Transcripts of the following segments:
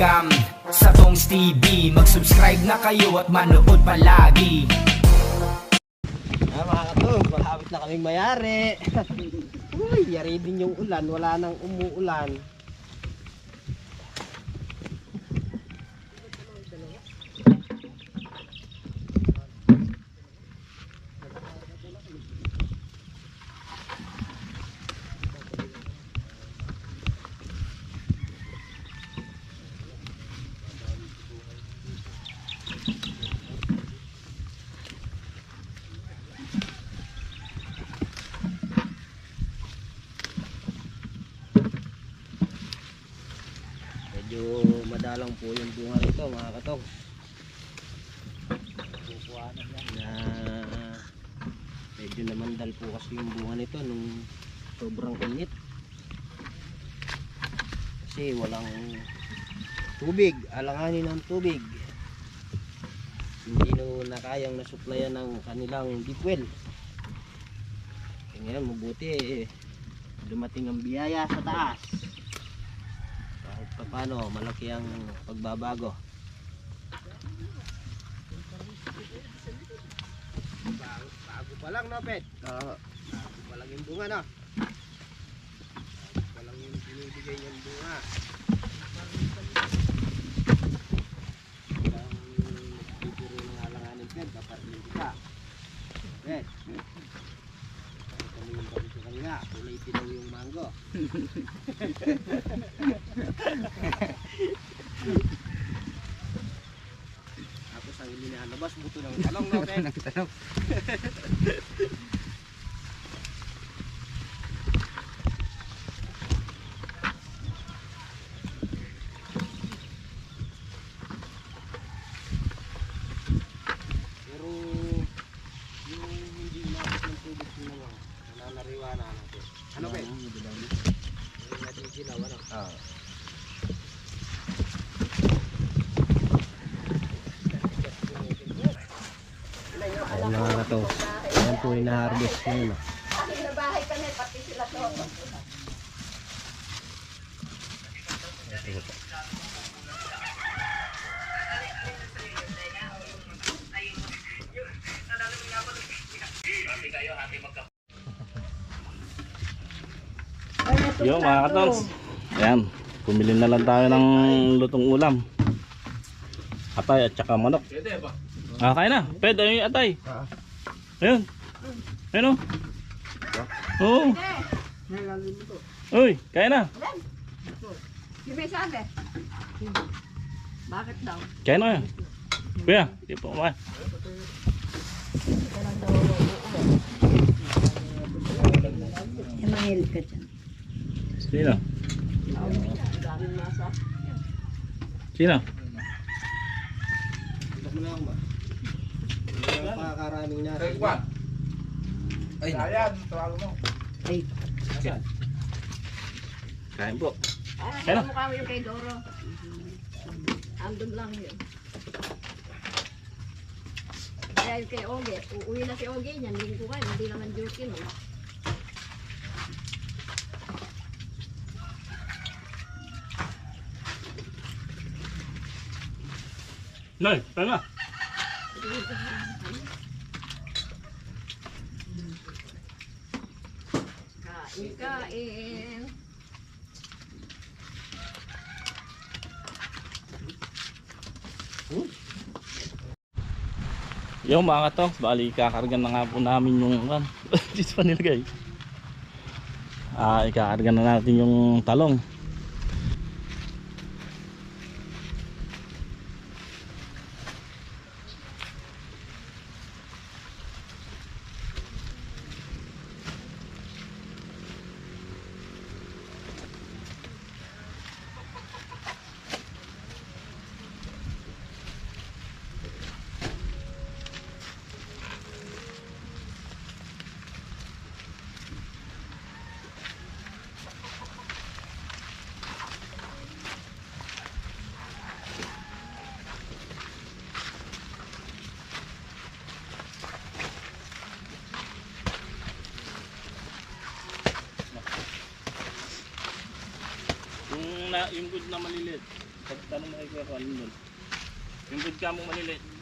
welcome sa Tongs TV Mag-subscribe na kayo at manood palagi Ah, mga katong, malapit na kaming mayari. Uy, yari din yung ulan. Wala nang umuulan. Medyo madalang po yung bunga nito, mga katong. Na medyo namandal po kasi yung bunga nito nung sobrang init. Kasi walang tubig, alanganin ng tubig. Hindi no na kayang nasuplayan ng kanilang deep well. Ngayon mabuti eh, dumating ang biyaya sa taas kahit pa paano? Malaki ang pagbabago. Bago, bago pa lang no pet? Bago pa lang yung bunga no? Bago pa lang yung binibigay yung bunga. Ang nagbibiro ng alanganin pet. Kapag hindi ka. Pet sa kanila kulay dilaw yung mango Tapos ang ilinalabas, buto ng talong, no, Ken? Pero yung hindi inabot ng tubig sino mo, nananariwa na natin. Ano, Ken? Yung natin ginawa, ano? Ah. Ayan mga kato. Ayan po yung na-harvest ngayon. ah. Yo mga katongs. Ayan. Pumili na lang tayo ng lutong ulam. Atay at saka manok. Ah, kaya na. Pwede yung atay. Ayun. Ayun o. Oo. Uy, kaya na. Bakit daw? Kaya na yan. Kuya, di po kumain. Mahil ka dyan. Sino? Sino? Mo pakakaraming na. Ay, ayan, tawag mo. Kain po. Ay, na. mukha mo yung kay Doro. Andun lang yun. Yung kay Oge, uuwi na si Oge niyan, linggo ka, hindi naman duty no. Nay, na. Kain, kain. Yung mga katongs, bali kakargan na nga po namin yung kan. Dito pa nilagay. Ah, ikakargan na natin yung talong. Yung good na maliliit. Pagtanong mo kay Kuya kung alin doon. Yung good ka mong maliliit.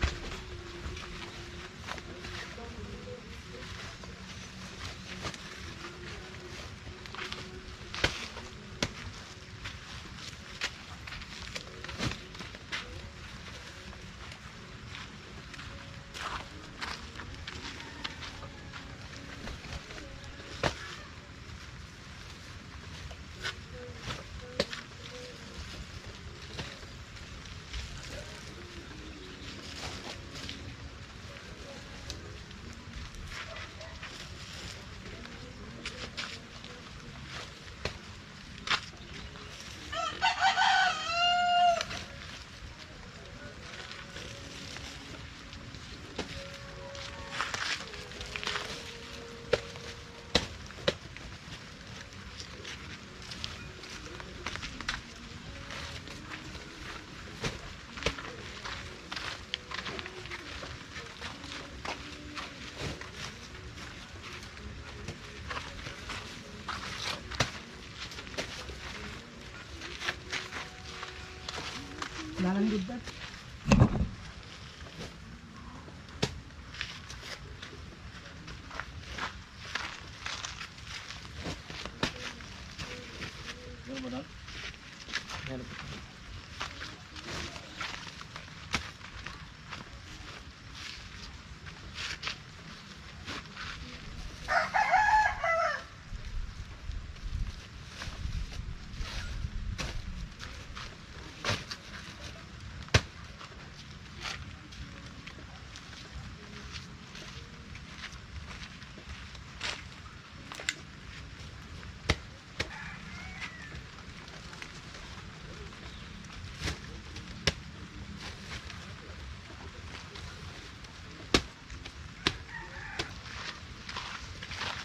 Ano ba doon?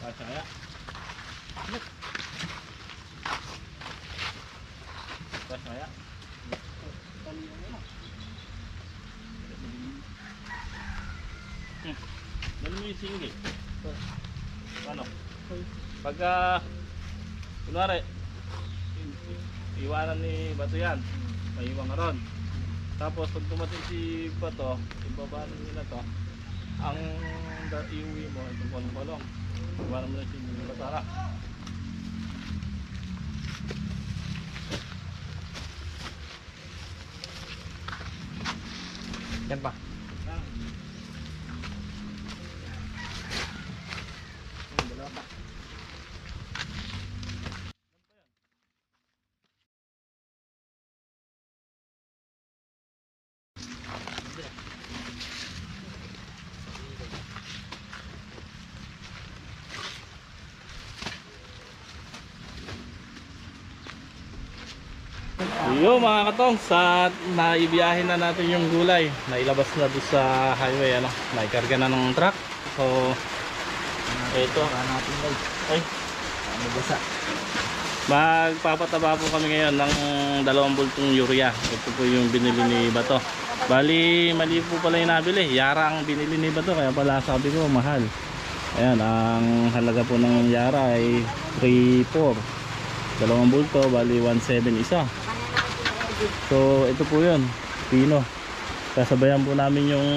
Kasya kaya? Kaya? Hmm. Dali mo yung singgi. Ano? Pagka, kunwari, i- i- iwanan ni Bato yan, may iwan ka ron. Tapos pag dumating si Bato, ibabanan nila to, ang iuwi mo, itong kolong-kolong. Iwanan mo na si Batara. Yan pa. Yo mga katong, sa naibiyahin na natin yung gulay. Nailabas na doon sa highway, ano, naikarga na ng truck. So, ito. natin guys. Ay, Ano basa? magpapataba po kami ngayon ng dalawang bultong urea. Ito po yung binili ni Bato. Bali, mali po pala yung nabili. Yara ang binili ni Bato, kaya pala sabi ko, mahal. Ayan, ang halaga po ng Yara ay 3.4. Dalawang bulto, bali 1.7 isa. So ito po yun, Pino. Kasabayan po namin yung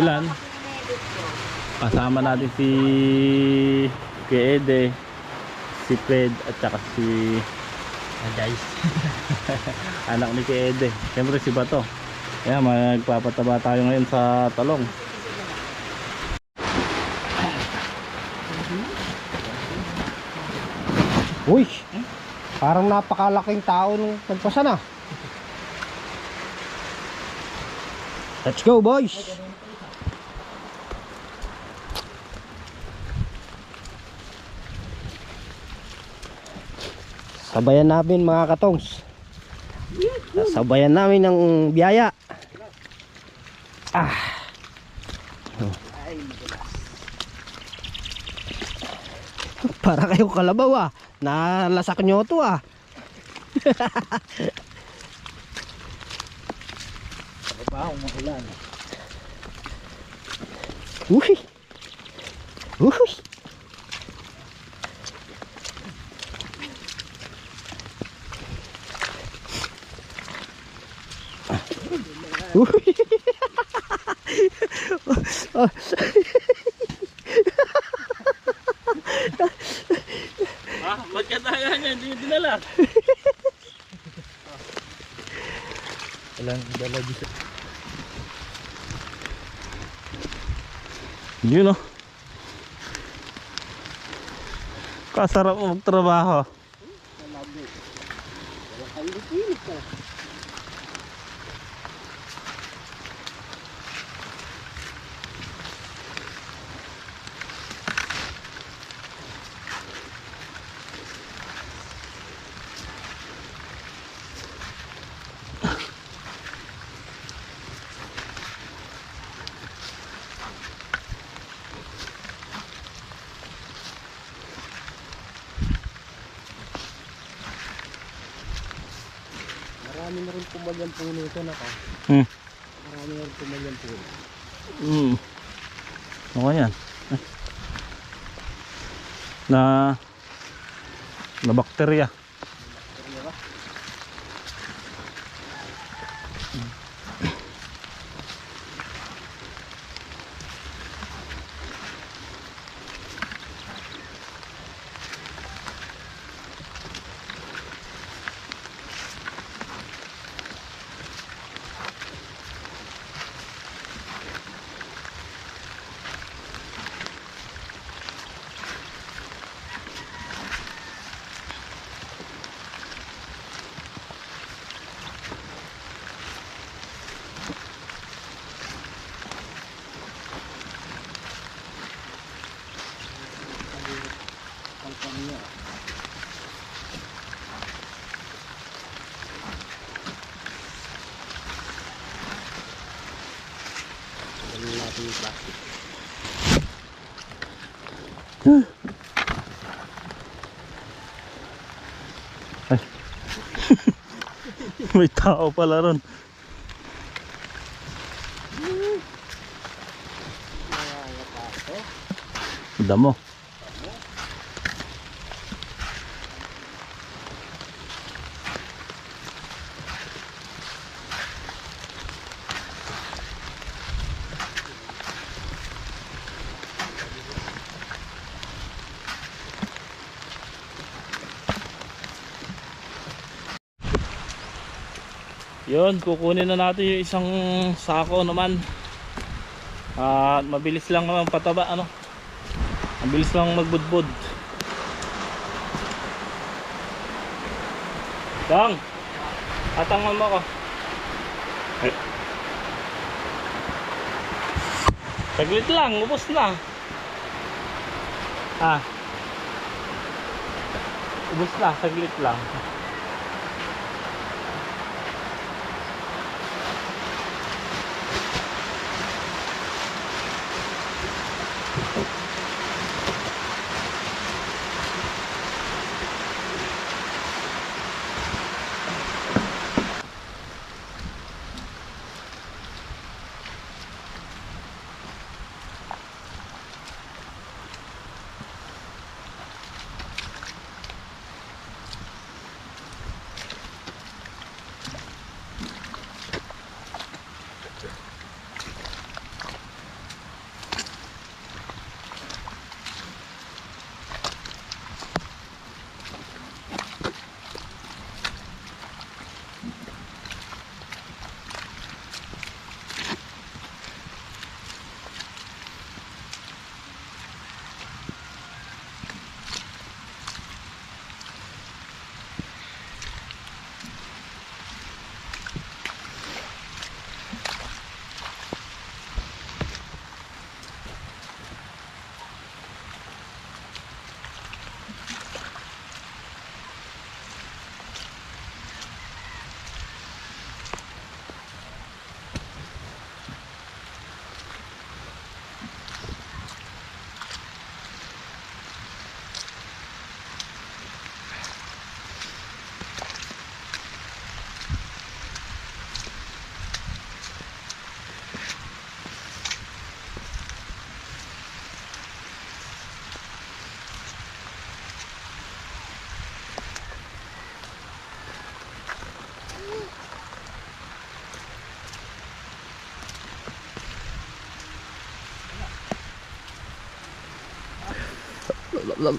ulan. Kasama natin si Kuya si Fred at saka si guys. anak ni Kuya Ede. Siyempre si Bato. Kaya magpapataba tayo ngayon sa talong. Uy! Parang napakalaking tao nung nagpasa na. Let's go boys! Sabayan namin mga katongs. Sabayan namin ng biyaya. Para kayong kalabaw ah. Nalasak nyo to ah. Kalabaw, mahulan. Uy! Uy! Uy! oh. Niya? Hindi mo dinala. Walang dala dito. Yun oh. Kasarap magtrabaho. Malabi. Walang kalit-ilit ka. Marami na rin pumagang puno ito na ka. Hmm. Marami na rin pumagang puno. Mm. Ano yan? Na na bakterya. Ano ba? Kalpanya. Dali natin yung plastic. May tao pala ron. Damo. Yun, kukunin na natin yung isang sako naman. At mabilis lang naman pataba ano. Ang bilis lang magbudbud. Dang! Atangan mo ako. Eh. Saglit lang, ubos na. Ah. Ubos na, saglit lang. Kulang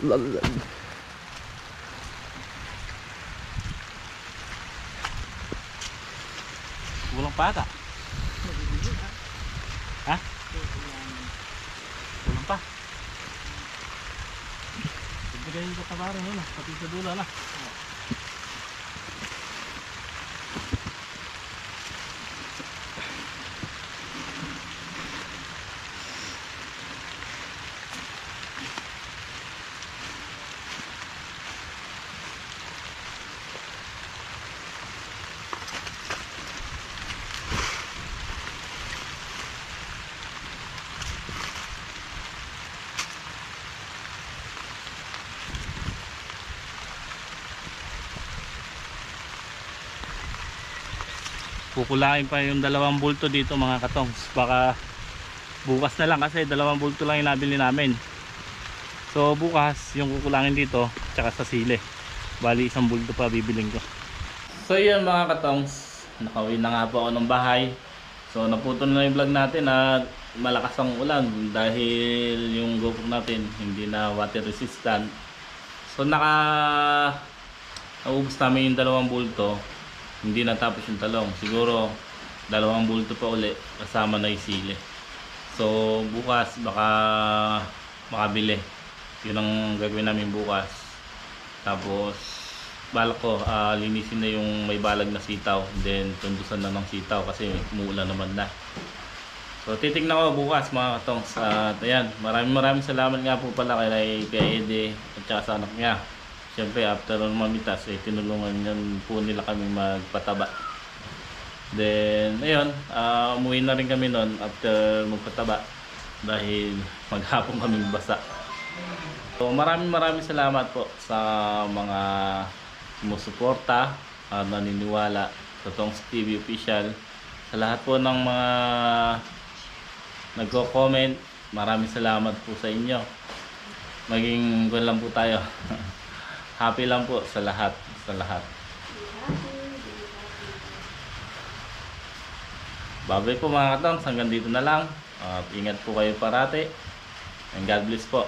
pa ata. Ha? Kulang pa. Ibigay yung katabaran yun pati sa dulo na. Kukulain pa yung dalawang bulto dito mga katongs. Baka bukas na lang kasi dalawang bulto lang yung nabili namin. So bukas yung kukulangin dito tsaka sa sile. Bali isang bulto pa bibiling ko. So yun mga katongs. Nakauwi na nga po ako ng bahay. So naputol na yung vlog natin at malakas ang ulan dahil yung GoPro natin hindi na water resistant. So naka naubos namin yung dalawang bulto hindi natapos yung talong. Siguro dalawang bulto pa uli kasama na yung sili. So bukas baka makabili. Yun ang gagawin namin bukas. Tapos balak ko ah, linisin na yung may balag na sitaw. Then tundusan na ng sitaw kasi umuulan naman na. So titignan ko bukas mga katongs. At ayan maraming maraming salamat nga po pala kay, kay Ede at saka sa anak niya Siyempre, after nung mamitas, eh, tinulungan yan po nila kami magpataba. Then, ayun, ah, umuwi na rin kami noon after magpataba dahil maghapon kami basa. So, maraming maraming salamat po sa mga sumusuporta, at naniniwala sa Tongs TV Official. Sa lahat po ng mga nagko-comment, maraming salamat po sa inyo. Maging good lang po tayo. Happy lang po sa lahat, sa lahat. Babay po mga katongs, hanggang dito na lang. At ingat po kayo parati. And God bless po.